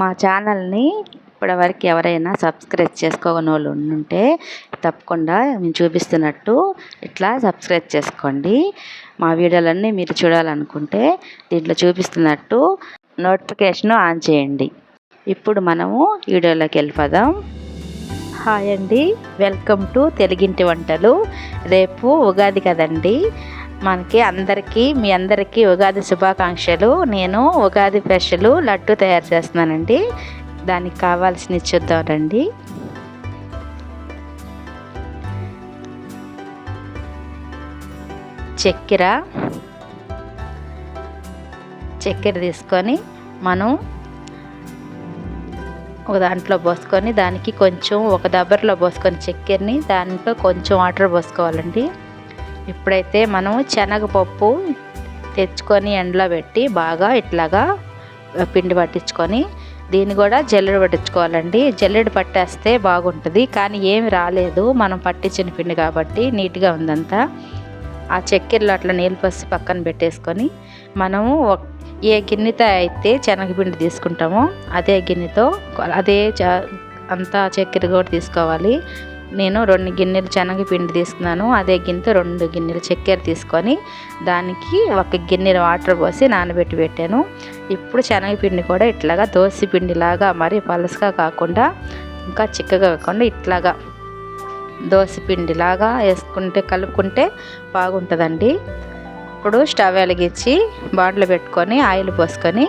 మా ఛానల్ని ఇప్పటివరకు ఎవరైనా సబ్స్క్రైబ్ చేసుకోని వాళ్ళు ఉంటే తప్పకుండా మేము చూపిస్తున్నట్టు ఇట్లా సబ్స్క్రైబ్ చేసుకోండి. మా వీడియోలన్నీ మీరు చూడాలనుకుంటే దీంట్లో చూపిస్తున్నట్టు నోటిఫికేషన్ ఆన్ చేయండి. ఇప్పుడు మనము వీడియోలోకి వెళ్ళిపోదాం. హాయ్ అండి. వెల్కమ్ టు తెలుగింటి వంటలు. రేపు ఉగాది కదండి. మనకి అందరికీ మీ అందరికీ ఉగాది శుభాకాంక్షలు. నేను ఉగాది స్పెషల్ లడ్డు తయారు చేస్తున్నానండి. దానికి కావాల్సిన చూద్దామండి చక్కెర. చక్కెర తీసుకొని మనం ఒక దాంట్లో పోసుకొని దానికి కొంచెం ఒక దబ్బరిలో పోసుకొని చక్కెరని దాంట్లో కొంచెం వాటర్ పోసుకోవాలండి. ఇప్పుడైతే మనం శనగపప్పు తెచ్చుకొని ఎండలో పెట్టి బాగా ఇట్లాగా పిండి పట్టించుకొని దీన్ని కూడా జల్లెడ పట్టించుకోవాలండి. జల్లెడ పట్టేస్తే బాగుంటుంది కానీ ఏమి రాలేదు. మనం పట్టించిన పిండి కాబట్టి నీట్గా ఉందంతా. ఆ చక్కెరలో అట్లా నీళ్ళు పసి పక్కన పెట్టేసుకొని మనము ఏ గిన్నెతో అయితే శనగపిండి తీసుకుంటామో అదే గిన్నెతో అదే అంతా చక్కెర కూడా తీసుకోవాలి. నేను రెండు గిన్నెలు శనగపిండి తీసుకున్నాను అదే గిన్నెతో రెండు గిన్నెలు చక్కెర తీసుకొని దానికి ఒక గిన్నె వాటర్ పోసి నానబెట్టి పెట్టాను. ఇప్పుడు శనగపిండి కూడా ఇట్లాగా దోశ పిండిలాగా మరి పలసగా కాకుండా ఇంకా చిక్కగా కాకుండా ఇట్లాగా దోశ పిండిలాగా వేసుకుంటే కలుపుకుంటే బాగుంటుందండి. ఇప్పుడు స్టవ్ వెలిగించి బాటిల్ పెట్టుకొని ఆయిల్ పోసుకొని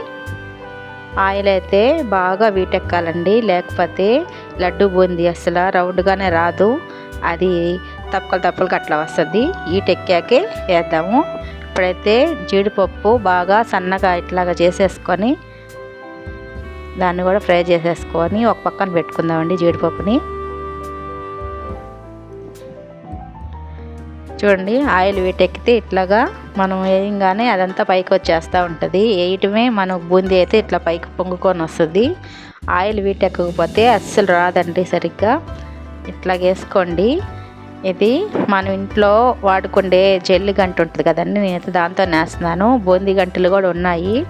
ఆయిల్ అయితే బాగా వీటెక్కాలండి. లేకపోతే లడ్డు బూంది అసలు రౌండ్గానే రాదు. అది తప్పకలు తప్పలకి అట్లా వస్తుంది. ఈటెక్కాకే వేద్దాము. ఇప్పుడైతే జీడిపప్పు బాగా సన్నగా ఇట్లాగా చేసేసుకొని దాన్ని కూడా ఫ్రై చేసేసుకొని ఒక పక్కన పెట్టుకుందామండి జీడిపప్పుని. చూడండి ఆయిల్ వీటెక్కితే ఇట్లాగా మనం వేయంగానే అదంతా పైకి వచ్చేస్తూ ఉంటుంది. వేయటమే మనకు బూందీ అయితే ఇట్లా పైకి పొంగుకొని వస్తుంది. ఆయిల్ వీటెక్కకపోతే అస్సలు రాదండి సరిగ్గా. ఇట్లా వేసుకోండి ఇది మనం ఇంట్లో వాడుకుండే జల్లి గంట ఉంటుంది కదండి నేనైతే దాంతో నేస్తున్నాను. బూందీ గంటలు కూడా ఉన్నాయి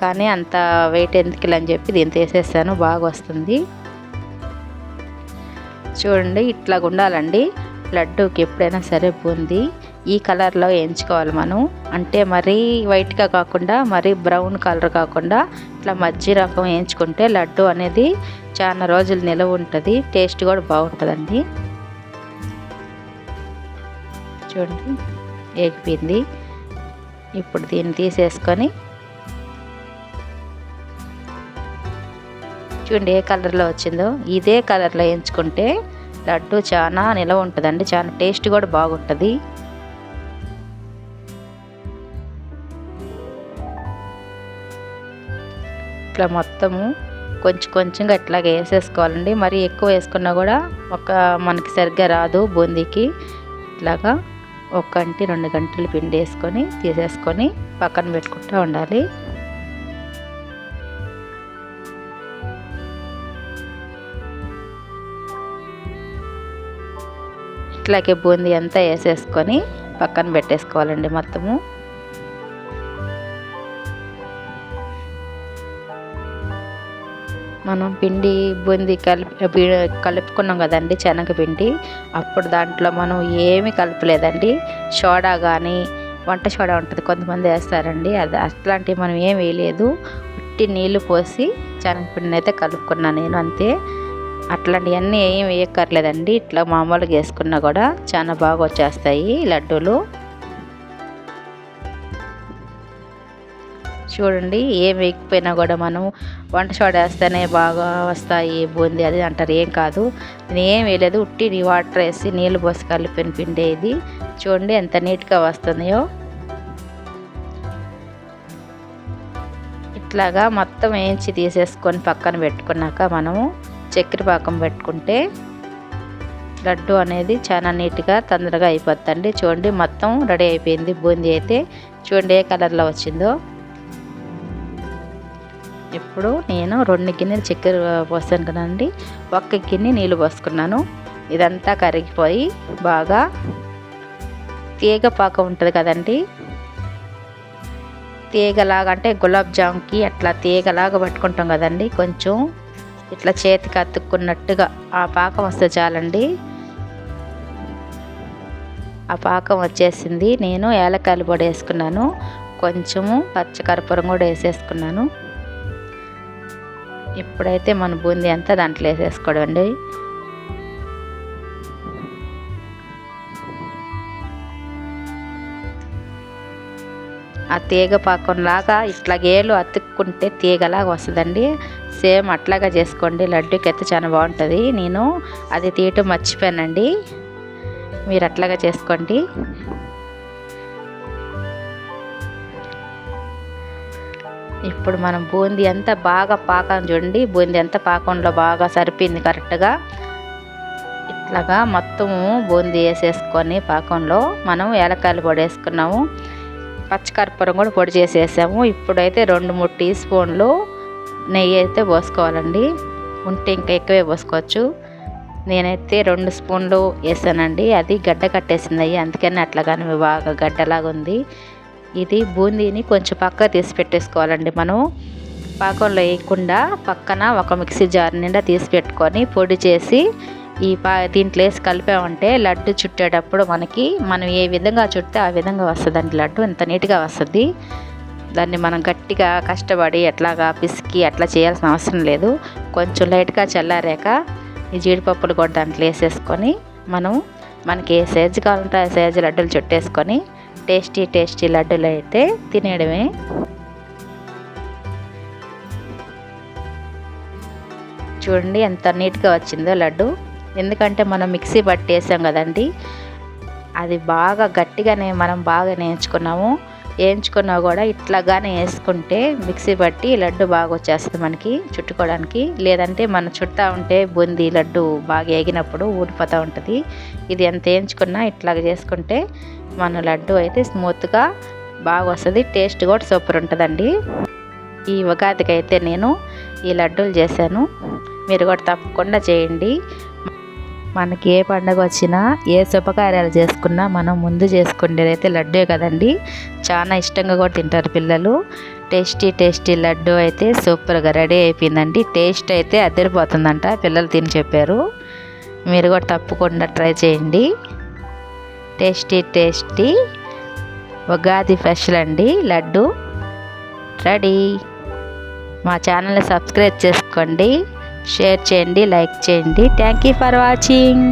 కానీ అంత వెయిట్ ఎందుకు అని చెప్పి దీంతో వేసేసాను బాగా వస్తుంది. చూడండి ఇట్లా ఉండాలండి. లడ్డూకి ఎప్పుడైనా సరే బూందీ. ఈ కలర్లో వేయించుకోవాలి మనం. అంటే మరీ వైట్గా కాకుండా మరీ బ్రౌన్ కలర్ కాకుండా ఇట్లా మజ్జి రకం వేయించుకుంటే లడ్డు అనేది చాలా రోజులు నిలవ ఉంటుంది. టేస్ట్ కూడా బాగుంటుందండి. చూడండి ఏగిపోయింది. ఇప్పుడు దీన్ని తీసేసుకొని చూడండి ఏ కలర్లో వచ్చిందో. ఇదే కలర్లో వేయించుకుంటే లడ్డు చాలా నిలవ ఉంటుందండి. చాలా టేస్ట్ కూడా బాగుంటుంది. ఇట్లా మొత్తము కొంచెం కొంచెంగా అట్లాగే వేసేసుకోవాలండి. మరి ఎక్కువ వేసుకున్నా కూడా ఒక మనకి సరిగ్గా రాదు బూందీకి. ఇట్లాగా ఒక గంటి రెండు గంటలు పిండి వేసుకొని తీసేసుకొని పక్కన పెట్టుకుంటూ ఉండాలి. ఇట్లాగే బూందీ అంతా వేసేసుకొని పక్కన పెట్టేసుకోవాలండి మొత్తము. మనం పిండి బూంది కలిపి కలుపుకున్నాం కదండి శనగపిండి అప్పుడు దాంట్లో మనం ఏమీ కలపలేదండి. సోడా కానీ వంట సోడా ఉంటుంది కొంతమంది వేస్తారండి. అది అట్లాంటివి మనం ఏం వేయలేదు. ఉట్టి నీళ్ళు పోసి శనగపిండిని అయితే కలుపుకున్నాను నేను అంతే. అట్లాంటివన్నీ ఏం వేయక్కర్లేదండి. ఇట్లా మామూలుగా వేసుకున్నా కూడా చాలా బాగా వచ్చేస్తాయి లడ్డూలు. చూడండి ఏం వేయకపోయినా కూడా మనం వంట చోట వేస్తేనే బాగా వస్తాయి బూంది అది అంటారు. ఏం కాదు. నేను ఏం వేయలేదు. ఉట్టి వాటర్ వేసి నీళ్ళు పోసి కలిపిన పిండి ఇది. చూడండి ఎంత నీట్గా వస్తుందో. ఇట్లాగా మొత్తం వేయించి తీసేసుకొని పక్కన పెట్టుకున్నాక మనము చక్కెర పాకం పెట్టుకుంటే లడ్డు అనేది చాలా నీట్గా తొందరగా అయిపోతుందండి. చూడండి మొత్తం రెడీ అయిపోయింది. బూందీ అయితే చూడండి ఏ కలర్లో వచ్చిందో. ఇప్పుడు నేను రెండు గిన్నెలు చక్కెర పోసాను కదండి. ఒక్క గిన్నె నీళ్ళు పోసుకున్నాను. ఇదంతా కరిగిపోయి బాగా తీగ పాకం ఉంటుంది కదండి. తీగలాగా అంటే గులాబ్ జామ్కి అట్లా తీగలాగా పట్టుకుంటాం కదండి. కొంచెం ఇట్లా చేతికి అతుక్కున్నట్టుగా ఆ పాకం వస్తే చాలండి. ఆ పాకం వచ్చేసింది. నేను ఏలకాయలు పొడి వేసుకున్నాను. కొంచెము పచ్చకర్పూరం కూడా వేసేసుకున్నాను. ఇప్పుడైతే మన బూందీ అంతా దాంట్లో వేసేసుకోవడం అండి ఆ తీగ పాకంలాగా ఇట్లా గేలు అతుక్కుంటే తీగలాగా వస్తుందండి. సేమ్ అట్లాగా చేసుకోండి. లడ్డూకి అయితే చాలా బాగుంటుంది. నేను అది తీయటం మర్చిపోయానండి. మీరు అట్లాగా చేసుకోండి. ఇప్పుడు మనం బూందీ అంతా బాగా పాకం చూడండి. బూందీ అంతా పాకంలో బాగా సరిపోయింది కరెక్ట్గా. ఇట్లాగా మొత్తము బూందీ వేసేసుకొని పాకంలో మనం ఏలకాయలు పొడి వేసుకున్నాము. పచ్చకర్పూరం కూడా పొడి చేసేసాము. ఇప్పుడైతే రెండు మూడు టీ స్పూన్లు నెయ్యి అయితే పోసుకోవాలండి. ఉంటే ఇంకా ఎక్కువే పోసుకోవచ్చు. నేనైతే రెండు స్పూన్లు వేసానండి. అది గడ్డ కట్టేసింది అయ్యి అందుకని అట్లాగానే బాగా గడ్డలాగా ఉంది. ఇది బూందీని కొంచెం పక్క తీసి పెట్టేసుకోవాలండి మనం. పాకంలో వేయకుండా పక్కన ఒక మిక్సీ జార్ నిండా తీసి పెట్టుకొని పొడి చేసి ఈ పా దీంట్లో వేసి కలిపామంటే లడ్డు చుట్టేటప్పుడు మనకి మనం ఏ విధంగా చుట్టితే ఆ విధంగా వస్తుందండి లడ్డు. ఇంత నీట్గా వస్తుంది. దాన్ని మనం గట్టిగా కష్టపడి ఎట్లాగా పిసికి అట్లా చేయాల్సిన అవసరం లేదు. కొంచెం లైట్గా చల్లారాక ఈ జీడిపప్పులు కూడా దాంట్లో వేసేసుకొని మనం మనకి ఏ సైజు కావాలంటే ఆ సైజు లడ్డూలు చుట్టేసుకొని టేస్టీ టేస్టీ లడ్డూలు అయితే తినేయడమే. చూడండి ఎంత నీట్గా వచ్చిందో లడ్డు. ఎందుకంటే మనం మిక్సీ పట్టేసాం కదండి. అది బాగా గట్టిగానే మనం బాగా నేర్చుకున్నాము వేయించుకున్నా కూడా ఇట్లాగానే వేసుకుంటే మిక్సీ పట్టి లడ్డు బాగా వచ్చేస్తుంది మనకి చుట్టుకోవడానికి. లేదంటే మనం చుట్టా ఉంటే బూందీ లడ్డు బాగా వేగినప్పుడు ఊడిపోతూ ఉంటుంది. ఇది ఎంత వేయించుకున్నా ఇట్లాగ చేసుకుంటే మన లడ్డు అయితే స్మూత్గా బాగా వస్తుంది టేస్ట్ కూడా సూపర్ ఉంటుందండి. ఈ ఉగాదికి అయితే నేను ఈ లడ్డూలు చేశాను. మీరు కూడా తప్పకుండా చేయండి. మనకి ఏ పండగ వచ్చినా ఏ శుభకార్యాలు చేసుకున్నా మనం ముందు చేసుకునేది అయితే లడ్డే కదండి. చాలా ఇష్టంగా కూడా తింటారు పిల్లలు. టేస్టీ టేస్టీ లడ్డు అయితే సూపర్గా రెడీ అయిపోయిందండి. టేస్ట్ అయితే అదిరిపోతుందంట పిల్లలు తిని చెప్పారు. మీరు కూడా తప్పకుండా ట్రై చేయండి. టేస్టీ టేస్టీ ఉగాది స్పెషల్ అండి. లడ్డు రెడీ. మా ఛానల్ని సబ్స్క్రైబ్ చేసుకోండి. షేర్ చేయండి లైక్ చేయండి. Thank you for watching.